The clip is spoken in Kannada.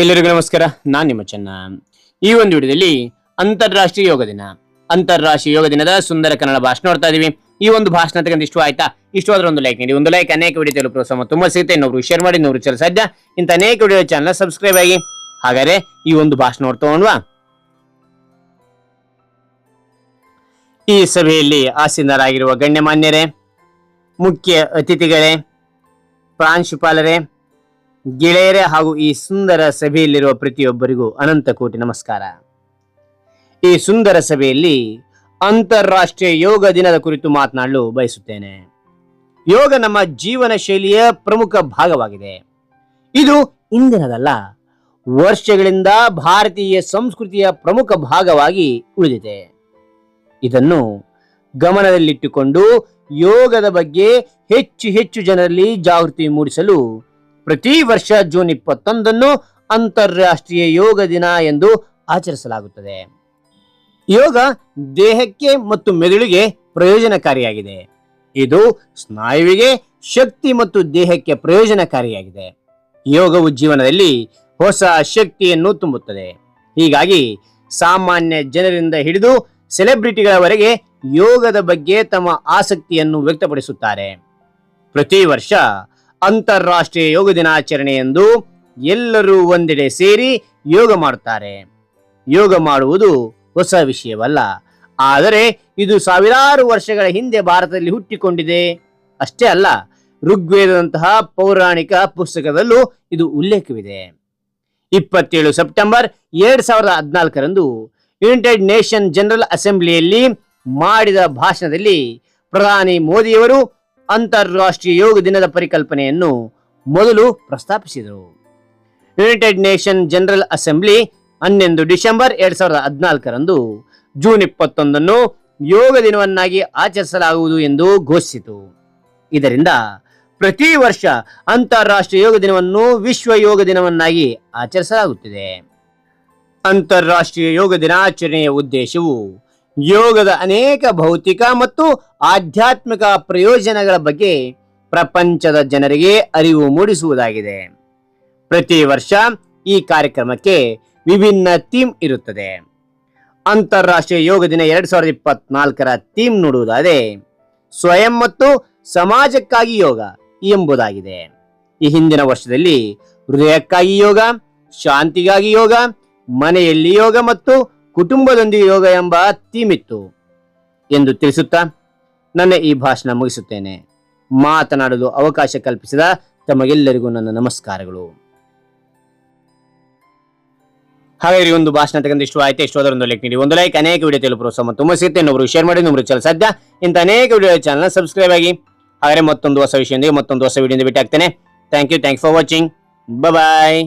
ಎಲ್ಲರಿಗೂ ನಮಸ್ಕಾರ, ನಾನು ನಿಮ್ಮ ಚೆನ್ನ. ಈ ಒಂದು ವಿಡಿಯೋದಲ್ಲಿ ಅಂತಾರಾಷ್ಟ್ರೀಯ ಯೋಗ ದಿನ. ಅಂತಾರಾಷ್ಟ್ರೀಯ ಯೋಗ ದಿನದ ಸುಂದರ ಕನ್ನಡ ಭಾಷಣ ನೋಡ್ತಾ ಇದೀವಿ. ಈ ಒಂದು ಭಾಷಣ ತಗೊಂಡು ಇಷ್ಟ ಆಯ್ತಾ? ಇಷ್ಟವಾದ್ರೆ ಒಂದು ಲೈಕ್ ನೀಡಿ. ಒಂದು ಲೈಕ್ ಅನೇಕ ವಿಡಿಯೋ ತೆಲುಗು ಪ್ರೋತ್ಸಾಹ ತುಂಬಾ ಸಿಗುತ್ತೆ. ಇನ್ನೊಬ್ರು ಶೇರ್ ಮಾಡಿ ಇನ್ನೊಬ್ರು ಚಲ ಸಾಧ್ಯ. ಇಂಥ ಅನೇಕ ವಿಡಿಯೋ ಚಾನಲ್ ಸಬ್ಸ್ಕ್ರೈಬ್ ಆಗಿ. ಹಾಗಾದ್ರೆ ಈ ಒಂದು ಭಾಷಣ ನೋಡ್ತಾ ಈ ಸಭೆಯಲ್ಲಿ ಆಸೀನರಾಗಿರುವ ಗಣ್ಯಮಾನ್ಯರೇ, ಮುಖ್ಯ ಅತಿಥಿಗಳೇ, ಪ್ರಾಂಶುಪಾಲರೇ ಗೆಳೆಯರೇ ಹಾಗೂ ಈ ಸುಂದರ ಸಭೆಯಲ್ಲಿರುವ ಪ್ರತಿಯೊಬ್ಬರಿಗೂ ಅನಂತ ಕೋಟಿ ನಮಸ್ಕಾರ. ಈ ಸುಂದರ ಸಭೆಯಲ್ಲಿ ಅಂತಾರಾಷ್ಟ್ರೀಯ ಯೋಗ ದಿನದ ಕುರಿತು ಮಾತನಾಡಲು ಬಯಸುತ್ತೇನೆ. ಯೋಗ ನಮ್ಮ ಜೀವನ ಶೈಲಿಯ ಪ್ರಮುಖ ಭಾಗವಾಗಿದೆ. ಇದು ಇಂದಿನದಲ್ಲ, ವರ್ಷಗಳಿಂದ ಭಾರತೀಯ ಸಂಸ್ಕೃತಿಯ ಪ್ರಮುಖ ಭಾಗವಾಗಿ ಉಳಿದಿದೆ. ಇದನ್ನು ಗಮನದಲ್ಲಿಟ್ಟುಕೊಂಡು ಯೋಗದ ಬಗ್ಗೆ ಹೆಚ್ಚು ಹೆಚ್ಚು ಜನರಲ್ಲಿ ಜಾಗೃತಿ ಮೂಡಿಸಲು ಪ್ರತಿ ವರ್ಷ ಜೂನ್ ಇಪ್ಪತ್ತೊಂದನ್ನು ಅಂತಾರಾಷ್ಟ್ರೀಯ ಯೋಗ ದಿನ ಎಂದು ಆಚರಿಸಲಾಗುತ್ತದೆ. ಯೋಗ ದೇಹಕ್ಕೆ ಮತ್ತು ಮೆದುಳಿಗೆ ಪ್ರಯೋಜನಕಾರಿಯಾಗಿದೆ. ಇದು ಸ್ನಾಯುವಿಗೆ ಶಕ್ತಿ ಮತ್ತು ದೇಹಕ್ಕೆ ಪ್ರಯೋಜನಕಾರಿಯಾಗಿದೆ. ಯೋಗವು ಜೀವನದಲ್ಲಿ ಹೊಸ ಶಕ್ತಿಯನ್ನು ತುಂಬುತ್ತದೆ. ಹೀಗಾಗಿ ಸಾಮಾನ್ಯ ಜನರಿಂದ ಹಿಡಿದು ಸೆಲೆಬ್ರಿಟಿಗಳವರೆಗೆ ಯೋಗದ ಬಗ್ಗೆ ತಮ್ಮ ಆಸಕ್ತಿಯನ್ನು ವ್ಯಕ್ತಪಡಿಸುತ್ತಾರೆ. ಪ್ರತಿ ವರ್ಷ ಅಂತಾರಾಷ್ಟ್ರೀಯ ಯೋಗ ದಿನಾಚರಣೆ ಎಂದು ಎಲ್ಲರೂ ಒಂದೆಡೆ ಸೇರಿ ಯೋಗ ಮಾಡುತ್ತಾರೆ. ಯೋಗ ಮಾಡುವುದು ಹೊಸ ವಿಷಯವಲ್ಲ. ಆದರೆ ಇದು ಸಾವಿರಾರು ವರ್ಷಗಳ ಹಿಂದೆ ಭಾರತದಲ್ಲಿ ಹುಟ್ಟಿಕೊಂಡಿದೆ. ಅಷ್ಟೇ ಅಲ್ಲ, ಋಗ್ವೇದದಂತಹ ಪೌರಾಣಿಕ ಪುಸ್ತಕದಲ್ಲೂ ಇದು ಉಲ್ಲೇಖವಿದೆ. ಇಪ್ಪತ್ತೇಳು ಸೆಪ್ಟೆಂಬರ್ ಎರಡ್ ಸಾವಿರದ ಹದಿನಾಲ್ಕರಂದು ಯುನೈಟೆಡ್ ನೇಷನ್ ಜನರಲ್ ಅಸೆಂಬ್ಲಿಯಲ್ಲಿ ಮಾಡಿದ ಭಾಷಣದಲ್ಲಿ ಪ್ರಧಾನಿ ಮೋದಿಯವರು ಅಂತಾರಾಷ್ಟ್ರೀಯ ಯೋಗ ದಿನದ ಪರಿಕಲ್ಪನೆಯನ್ನು ಮೊದಲು ಪ್ರಸ್ತಾಪಿಸಿದರು. ಯುನೈಟೆಡ್ ನೇಷನ್ ಜನರಲ್ ಅಸೆಂಬ್ಲಿ ಹನ್ನೊಂದು ಡಿಸೆಂಬರ್ ಎರಡ್ ಸಾವಿರದ ಹದಿನಾಲ್ಕರಂದು ಜೂನ್ ಇಪ್ಪತ್ತೊಂದನ್ನು ಯೋಗ ದಿನವನ್ನಾಗಿ ಆಚರಿಸಲಾಗುವುದು ಎಂದು ಘೋಷಿಸಿತು. ಇದರಿಂದ ಪ್ರತಿ ವರ್ಷ ಅಂತಾರಾಷ್ಟ್ರೀಯ ಯೋಗ ದಿನವನ್ನು ವಿಶ್ವ ಯೋಗ ದಿನವನ್ನಾಗಿ ಆಚರಿಸಲಾಗುತ್ತಿದೆ. ಅಂತಾರಾಷ್ಟ್ರೀಯ ಯೋಗ ದಿನಾಚರಣೆಯ ಉದ್ದೇಶವು ಯೋಗದ ಅನೇಕ ಭೌತಿಕ ಮತ್ತು ಆಧ್ಯಾತ್ಮಿಕ ಪ್ರಯೋಜನಗಳ ಬಗ್ಗೆ ಪ್ರಪಂಚದ ಜನರಿಗೆ ಅರಿವು ಮೂಡಿಸುವುದಾಗಿದೆ. ಪ್ರತಿ ವರ್ಷ ಈ ಕಾರ್ಯಕ್ರಮಕ್ಕೆ ವಿಭಿನ್ನ ಥೀಮ್ ಇರುತ್ತದೆ. ಅಂತಾರಾಷ್ಟ್ರೀಯ ಯೋಗ ದಿನ ಎರಡ್ ಸಾವಿರದ ಇಪ್ಪತ್ನಾಲ್ಕರ ಥೀಮ್ ನೋಡುವುದಾದರೆ ಸ್ವಯಂ ಮತ್ತು ಸಮಾಜಕ್ಕಾಗಿ ಯೋಗ ಎಂಬುದಾಗಿದೆ. ಈ ಹಿಂದಿನ ವರ್ಷದಲ್ಲಿ ಹೃದಯಕ್ಕಾಗಿ ಯೋಗ, ಶಾಂತಿಗಾಗಿ ಯೋಗ, ಮನೆಯಲ್ಲಿ ಯೋಗ ಮತ್ತು ಕುಟುಂಬದೊಂದಿಗೆ ಯೋಗ ಎಂಬ ಥೀಮ್ ಇತ್ತು ಎಂದು ತಿಳಿಸುತ್ತಾ ನನ್ನ ಈ ಭಾಷಣ ಮುಗಿಸುತ್ತೇನೆ. ಮಾತನಾಡಲು ಅವಕಾಶ ಕಲ್ಪಿಸಿದ ತಮಗೆಲ್ಲರಿಗೂ ನನ್ನ ನಮಸ್ಕಾರಗಳು. ಹಾಗಾಗಿ ಒಂದು ಭಾಷಣ ತಗೊಂಡು ಇಷ್ಟು ಆಯ್ತು. ಇಷ್ಟು ಅದರೊಂದು ಲೈಕ್ ನೀಡಿ. ಒಂದು ಲೈಕ್ ಅನೇಕ ವಿಡಿಯೋ ತೆಲುಗು ಪ್ರೋತ್ಸಾಹ ತುಂಬ ಸಿಗುತ್ತೆ. ಇನ್ನೊಬ್ರು ಶೇರ್ ಮಾಡಿ, ಇನ್ನೊಬ್ರು ಚಲ ಸಾಧ್ಯ. ಇಂಥ ಅನೇಕ ವಿಡಿಯೋ ಚಾನಲ್ ಸಬ್ಸ್ಕ್ರೈಬ್ ಆಗಿ. ಹಾಗೆ ಮತ್ತೊಂದು ಹೊಸ ವಿಷಯದೊಂದಿಗೆ ಮತ್ತೊಂದು ಹೊಸ ವಿಡಿಯೋದಿಂದ ಭೇಟಿ ಆಗ್ತೇನೆ thank you thank for watching bye